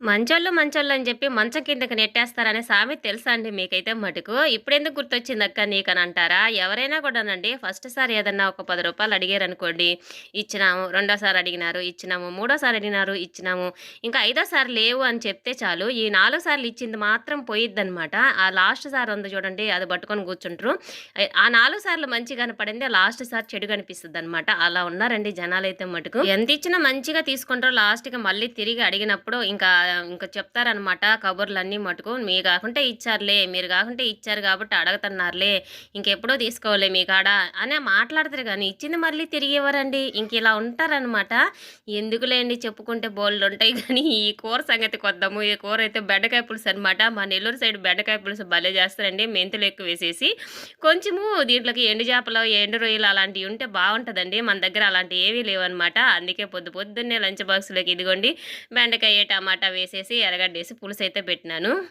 మంచోళ్ళు మంచోళ్ళు అని చెప్పి మంచం కిందకి నెట్టేస్తారనే సామెత తెలుసా అండి మీకైతే మటుకు? ఇప్పుడెందుకు గుర్తొచ్చిందక్క నీకని అంటారా? ఎవరైనా కూడానండి ఫస్ట్ సారి ఏదన్నా ఒక పది రూపాయలు అడిగారనుకోండి ఇచ్చినాము రెండోసారి అడిగినారు ఇచ్చినాము మూడోసారి అడిగినారు ఇచ్చినాము ఇంకా ఐదోసారి లేవు అని చెప్తే చాలు. ఈ నాలుగు సార్లు ఇచ్చింది మాత్రం పోయిద్దనమాట ఆ లాస్ట్ సార్ ఉంది చూడండి అది పట్టుకొని కూర్చుంటారు. ఆ నాలుగు సార్లు మంచిగా కనపడింది లాస్ట్ సార్ చెడు కనిపిస్తుంది అనమాట అలా ఉన్నారండి జనాలు అయితే మటుకు. ఎంత ఇచ్చినా మంచిగా తీసుకుంటారు లాస్ట్కి మళ్ళీ తిరిగి అడిగినప్పుడు ఇంకా ఇంకా చెప్తారనమాట కబుర్లన్నీ మటుకు. మీ కాకుంటే ఇచ్చారులే మీరు కాకుంటే ఇచ్చారు కాబట్టి అడగతున్నారులే ఇంకెప్పుడో తీసుకోవాలి మీ కాడ అనే మాట్లాడతారు కానీ ఇచ్చింది మళ్ళీ తిరిగి ఇవ్వరండి. ఇంక ఇలా ఉంటారనమాట ఎందుకులేండి చెప్పుకుంటే బోళ్ళు ఉంటాయి కానీ ఈ కూర సంగతి కొద్దాము. ఈ కూర అయితే బెండకాయ పులుసు అనమాట మా నెల్లూరు సైడ్ బెండకాయ పులుసు భలే చేస్తారండి. మెంతులు ఎక్కువ వేసేసి కొంచెము దీంట్లోకి ఎండు చేపలు ఎండు రొయ్యలు అలాంటివి ఉంటే బాగుంటుందండి. మన దగ్గర అలాంటివి ఏవీ లేవన్నమాట. అందుకే పొద్దు పొద్దున్నే లంచ్ బాక్స్లోకి ఇదిగోండి బెండకాయ టమాటా వేసేసి ఎరగడ్డేసి పులుసు అయితే పెట్టినాను.